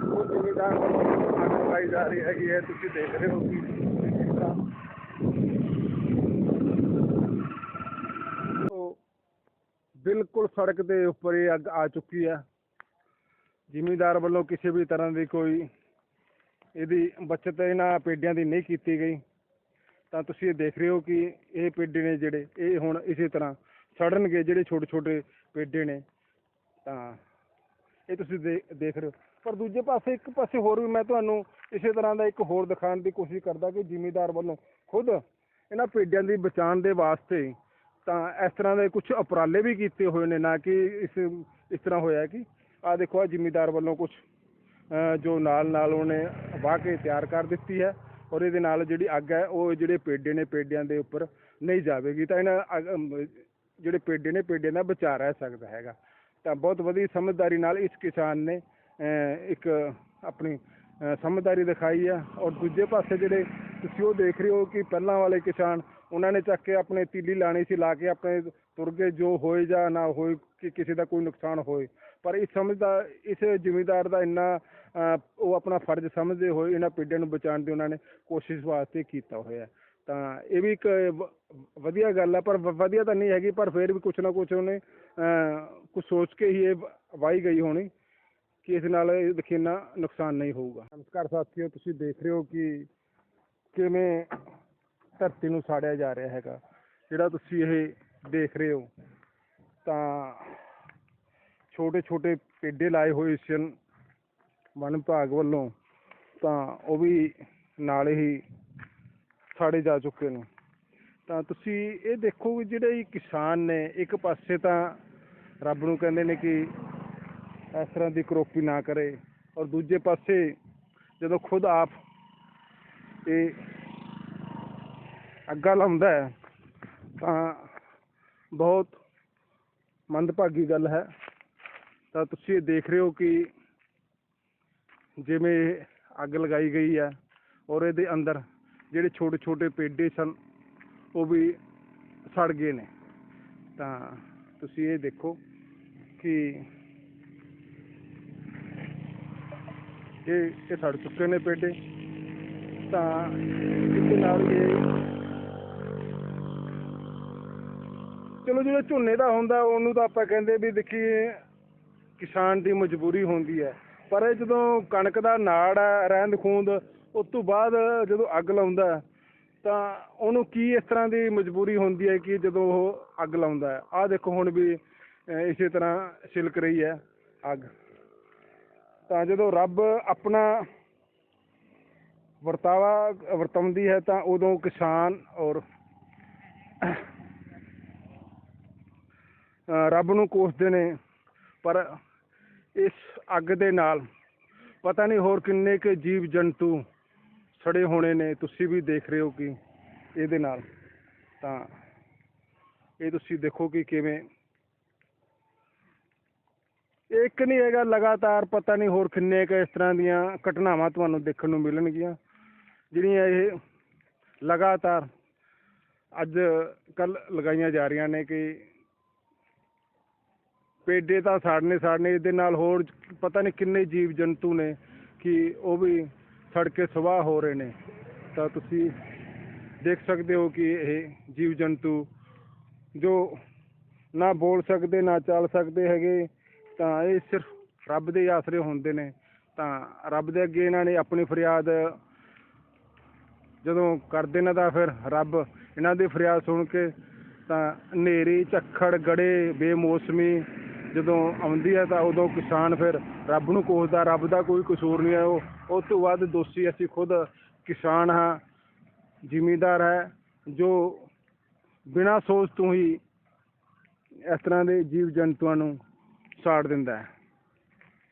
ਜ਼ਿਮੀਦਾਰ ਵੱਲੋਂ ਅੱਗ ਲਗਾਈ ਜਾ ਰਹੀ ਹੈਗੀ ਹੈ, ਤੁਸੀਂ ਦੇਖ ਰਹੇ ਹੋ ਕਿ ਬਿਲਕੁਲ ਸੜਕ ਦੇ ਉੱਪਰ ਇਹ ਅੱਗ ਆ ਚੁੱਕੀ ਹੈ। ਜ਼ਿਮੀਦਾਰ ਵੱਲੋਂ ਕਿਸੇ ਵੀ ਤਰ੍ਹਾਂ ਦੀ ਕੋਈ ਇਹਦੀ ਬਚਤ ਇਹਨਾਂ ਪੇਡਿਆਂ ਦੀ ਨਹੀਂ ਕੀਤੀ ਗਈ। ਤਾਂ ਤੁਸੀਂ ਇਹ ਦੇਖ ਰਹੇ ਹੋ ਕਿ ਇਹ ਪੇਡੇ ਨੇ ਜਿਹੜੇ, ਇਹ ਹੁਣ ਇਸੇ ਤਰ੍ਹਾਂ ਸੜਨਗੇ ਜਿਹੜੇ ਛੋਟੇ ਛੋਟੇ ਪੇਡੇ ਨੇ। ਤਾਂ ਇਹ ਤੁਸੀਂ ਦੇ- ਦੇਖ ਰਹੇ ਹੋ। ਪਰ ਦੂਜੇ ਪਾਸੇ ਇੱਕ ਪਾਸੇ ਹੋਰ ਵੀ ਮੈਂ ਤੁਹਾਨੂੰ ਇਸੇ ਤਰ੍ਹਾਂ ਦਾ ਇੱਕ ਹੋਰ ਦਿਖਾਉਣ ਦੀ ਕੋਸ਼ਿਸ਼ ਕਰਦਾ ਕਿ ਜ਼ਿਮੀਦਾਰ ਵੱਲੋਂ ਖੁਦ ਇਹਨਾਂ ਪੇਡਿਆਂ ਦੀ ਬਚਾਉਣ ਦੇ ਵਾਸਤੇ ਤਾਂ ਇਸ ਤਰ੍ਹਾਂ ਦੇ ਕੁਝ ਉਪਰਾਲੇ ਵੀ ਕੀਤੇ ਹੋਏ ਨੇ, ਨਾ ਕਿ ਇਸ ਇਸ ਤਰ੍ਹਾਂ ਹੋਇਆ ਕਿ ਆ ਦੇਖੋ ਆ ਜ਼ਿਮੀਦਾਰ ਵੱਲੋਂ ਕੁਝ ਜੋ ਨਾਲ ਨਾਲ ਉਹਨੇ ਵਾਹ ਕੇ ਤਿਆਰ ਕਰ ਦਿੱਤੀ ਹੈ ਔਰ ਇਹਦੇ ਨਾਲ ਜਿਹੜੀ ਅੱਗ ਹੈ ਉਹ ਜਿਹੜੇ ਪੇਡੇ ਨੇ ਪੇਡਿਆਂ ਦੇ ਉੱਪਰ ਨਹੀਂ ਜਾਵੇਗੀ ਤਾਂ ਇਹਨਾਂ ਅੱਗ- ਜਿਹੜੇ ਪੇਡੇ ਨੇ ਪੇਡਿਆਂ ਦਾ ਬਚਾ ਰਹਿ ਸਕਦਾ ਹੈਗਾ। ਤਾਂ ਬਹੁਤ ਵਧੀਆ ਸਮਝਦਾਰੀ ਨਾਲ ਇਸ ਕਿਸਾਨ ਨੇ ਇੱਕ ਆਪਣੀ ਸਮਝਦਾਰੀ ਦਿਖਾਈ ਆ। ਔਰ ਦੂਜੇ ਪਾਸੇ ਜਿਹੜੇ ਤੁਸੀਂ ਉਹ ਦੇਖ ਰਹੇ ਹੋ ਕਿ ਪਹਿਲਾਂ ਵਾਲੇ ਕਿਸਾਨ, ਉਹਨਾਂ ਨੇ ਚੱਕ ਕੇ ਆਪਣੇ ਤੀਲੀ ਲਾਣੀ ਸੀ, ਲਾ ਕੇ ਆਪਣੇ ਤੁਰ ਗਏ, ਜੋ ਹੋਏ ਜਾਂ ਨਾ ਹੋਏ, ਕਿ ਕਿਸੇ ਦਾ ਕੋਈ ਨੁਕਸਾਨ ਹੋਏ। ਪਰ ਇਸ ਸਮਝਦਾ, ਇਸ ਜ਼ਿਮੀਦਾਰ ਦਾ ਇੰਨਾ ਉਹ ਆਪਣਾ ਫਰਜ਼ ਸਮਝਦੇ ਹੋਏ, ਇਹਨਾਂ ਪੇਡਿਆਂ ਨੂੰ ਬਚਾਉਣ ਦੀ ਉਹਨਾਂ ਨੇ ਕੋਸ਼ਿਸ਼ ਵਾਸਤੇ ਕੀਤਾ ਹੋਇਆ ਤਾਂ ਇਹ ਵੀ ਇੱਕ ਵ- ਵਧੀਆ ਗੱਲ ਹੈ ਪਰ ਵ- ਵਧੀਆ ਤਾਂ ਨਹੀਂ ਹੈਗੀ, ਪਰ ਫਿਰ ਵੀ ਕੁਛ ਨਾ ਕੁਛ ਉਹਨੇ ਕੁਝ ਸੋਚ ਕੇ ਹੀ ਇਹ ਵ- ਗਈ ਹੋਣੀ। ਕਿ ਇਸ ਨਾਲ ਦੇਖੀ ਇੰਨਾ ਨੁਕਸਾਨ ਨਹੀਂ ਹੋਊਗਾ। ਨਮਸਕਾਰ ਸਾਥੀਓ, ਤੁਸੀਂ ਦੇਖ ਰਹੇ ਹੋ ਕਿ ਕਿਵੇਂ ਧਰਤੀ ਨੂੰ ਸਾੜਿਆ ਜਾ ਰਿਹਾ ਹੈਗਾ। ਜਿਹੜਾ ਤੁਸੀਂ ਇਹ ਦੇਖ ਰਹੇ ਹੋ, ਤਾਂ ਛੋਟੇ ਛੋਟੇ ਪੇਡੇ ਲਾਏ ਹੋਏ ਸਨ ਵਨ ਵਿਭਾਗ ਵੱਲੋਂ, ਤਾਂ ਉਹ ਵੀ ਨਾਲ ਹੀ ਸਾੜੇ ਜਾ ਚੁੱਕੇ ਨੇ। ਤਾਂ ਤੁਸੀਂ ਇਹ ਦੇਖੋ ਵੀ ਜਿਹੜੇ ਕਿਸਾਨ ਨੇ, ਇੱਕ ਪਾਸੇ ਤਾਂ ਰੱਬ ਨੂੰ ਕਹਿੰਦੇ ਨੇ ਕਿ ਇਸ ਤਰ੍ਹਾਂ ਦੀ ਕਰੋਪੀ ਨਾ ਕਰੇ। ਔਰ ਦੂਜੇ ਪਾਸੇ ਜਦੋਂ ਖੁਦ ਆਪ ਇਹ ਅੱਗਾ ਲਾਉਂਦਾ ਹੈ, ਤਾਂ ਬਹੁਤ ਮੰਦਭਾਗੀ ਗੱਲ ਹੈ। ਤਾਂ ਤੁਸੀਂ ਇਹ ਦੇਖ ਰਹੇ ਹੋ ਕਿ ਜਿਵੇਂ ਇਹ ਅੱਗ ਲਗਾਈ ਗਈ ਹੈ ਔਰ ਇਹਦੇ ਅੰਦਰ ਜਿਹੜੇ ਛੋਟੇ ਛੋਟੇ ਪੇਡੇ ਸਨ, ਉਹ ਵੀ ਸੜ ਗਏ ਨੇ। ਤਾਂ ਤੁਸੀਂ ਇਹ ਦੇਖੋ ਕਿ ਇਹ ਇਹ ਸੜ ਚੁੱਕੇ ਨੇ ਪੇਡੇ ਤਾਂ ਇਹਦੇ ਨਾਲ ਇਹ ਚਲੋ ਜਿਹੜਾ ਝੋਨੇ ਦਾ ਹੁੰਦਾ, ਉਹਨੂੰ ਤਾਂ ਆਪਾਂ ਕਹਿੰਦੇ ਵੀ ਦੇਖੀਏ ਕਿਸਾਨ ਦੀ ਮਜਬੂਰੀ ਹੁੰਦੀ ਹੈ। ਪਰ ਇਹ ਜਦੋਂ ਕਣਕ ਦਾ ਨਾੜ ਹੈ, ਰਹਿੰਦ ਖੂੰਦ ਉਸ ਤੋਂ ਬਾਅਦ ਜਦੋਂ ਅੱਗ ਲਾਉਂਦਾ ਤਾਂ ਉਹਨੂੰ ਕੀ ਇਸ ਤਰ੍ਹਾਂ ਦੀ ਮਜਬੂਰੀ ਹੁੰਦੀ ਹੈ ਕਿ ਜਦੋਂ ਉਹ ਅੱਗ ਲਾਉਂਦਾ ਹੈ? ਆਹ ਦੇਖੋ ਹੁਣ ਵੀ ਇਸੇ ਤਰ੍ਹਾਂ ਛਿਲਕ ਰਹੀ ਹੈ ਅੱਗ। ਤਾਂ ਜਦੋਂ ਰੱਬ ਆਪਣਾ ਵਰਤਾਵਾ ਵਰਤਾਉਂਦੀ ਹੈ ਤਾਂ ਉਦੋਂ ਕਿਸਾਨ ਔਰ ਰੱਬ ਨੂੰ ਕੋਸਦੇ ਨੇ। ਪਰ ਇਸ ਅੱਗ ਦੇ ਨਾਲ ਪਤਾ ਨਹੀਂ ਹੋਰ ਕਿੰਨੇ ਕੁ ਜੀਵ ਜੰਤੂ ਸੜੇ ਹੋਣੇ ਨੇ। ਤੁਸੀਂ ਵੀ ਦੇਖ ਰਹੇ ਹੋ ਕਿ ਇਹਦੇ ਨਾਲ ਤਾਂ ਇਹ ਤੁਸੀਂ ਦੇਖੋ ਕਿ ਕਿਵੇਂ ਇੱਕ ਨਹੀਂ ਹੈਗਾ, ਲਗਾਤਾਰ ਪਤਾ ਨਹੀਂ ਹੋਰ ਕਿੰਨੇ ਕੁ ਇਸ ਤਰ੍ਹਾਂ ਦੀਆਂ ਘਟਨਾਵਾਂ ਤੁਹਾਨੂੰ ਦੇਖਣ ਨੂੰ ਮਿਲਣਗੀਆਂ। ਜਿਹੜੀਆਂ ਇਹ ਲਗਾਤਾਰ ਅੱਜ ਕੱਲ ਲਗਾਈਆਂ ਜਾ ਰਹੀਆਂ ਨੇ ਕਿ ਪੇਡੇ ਤਾਂ ਸਾੜਨੇ ਸਾੜਨੇ, ਇਹਦੇ ਨਾਲ ਹੋਰ ਪਤਾ ਨਹੀਂ ਕਿੰਨੇ ਜੀਵ ਜੰਤੂ ਨੇ ਕਿ ਉਹ ਵੀ ਸੜ ਕੇ ਸਵਾਹ ਹੋ ਰਹੇ ਨੇ। ਤਾਂ ਤੁਸੀਂ ਦੇਖ ਸਕਦੇ ਹੋ ਕਿ ਇਹ ਜੀਵ ਜੰਤੂ ਜੋ ਨਾ ਬੋਲ ਸਕਦੇ, ਨਾ ਚੱਲ ਸਕਦੇ ਹੈਗੇ ਤਾਂ ਇਹ ਸਿਰਫ ਰੱਬ ਦੇ ਆਸਰੇ ਹੁੰਦੇ ਨੇ। ਤਾਂ ਰੱਬ ਦੇ ਅੱਗੇ ਇਹਨਾਂ ਨੇ ਆਪਣੀ ਫਰਿਆਦ ਜਦੋਂ ਕਰਦੇ ਨੇ ਤਾਂ ਫਿਰ ਰੱਬ ਇਹਨਾਂ ਦੀ ਫਰਿਆਦ ਸੁਣ ਕੇ ਤਾਂ ਹਨੇਰੀ, ਝੱਖੜ ਗੜੇ ਬੇਮੌਸਮੀ ਜਦੋਂ ਆਉਂਦੀ ਹੈ ਤਾਂ ਉਦੋਂ ਕਿਸਾਨ ਫਿਰ ਰੱਬ ਨੂੰ ਕੋਸਦਾ। ਰੱਬ ਦਾ ਕੋਈ ਕਸੂਰ ਨਹੀਂ ਹੈ। ਉਹ ਉਸ ਤੋਂ ਬਾਅਦ ਦੋਸ਼ੀ ਅਸੀਂ ਖੁਦ ਕਿਸਾਨ ਹਾਂ, ਜ਼ਿਮੀਂਦਾਰ ਹੈ, ਜੋ ਬਿਨਾਂ ਸੋਚ ਤੋਂ ਹੀ ਇਸ ਤਰ੍ਹਾਂ ਦੇ ਜੀਵ ਜੰਤੂਆਂ ਨੂੰ ਸਾੜ ਦਿੰਦਾ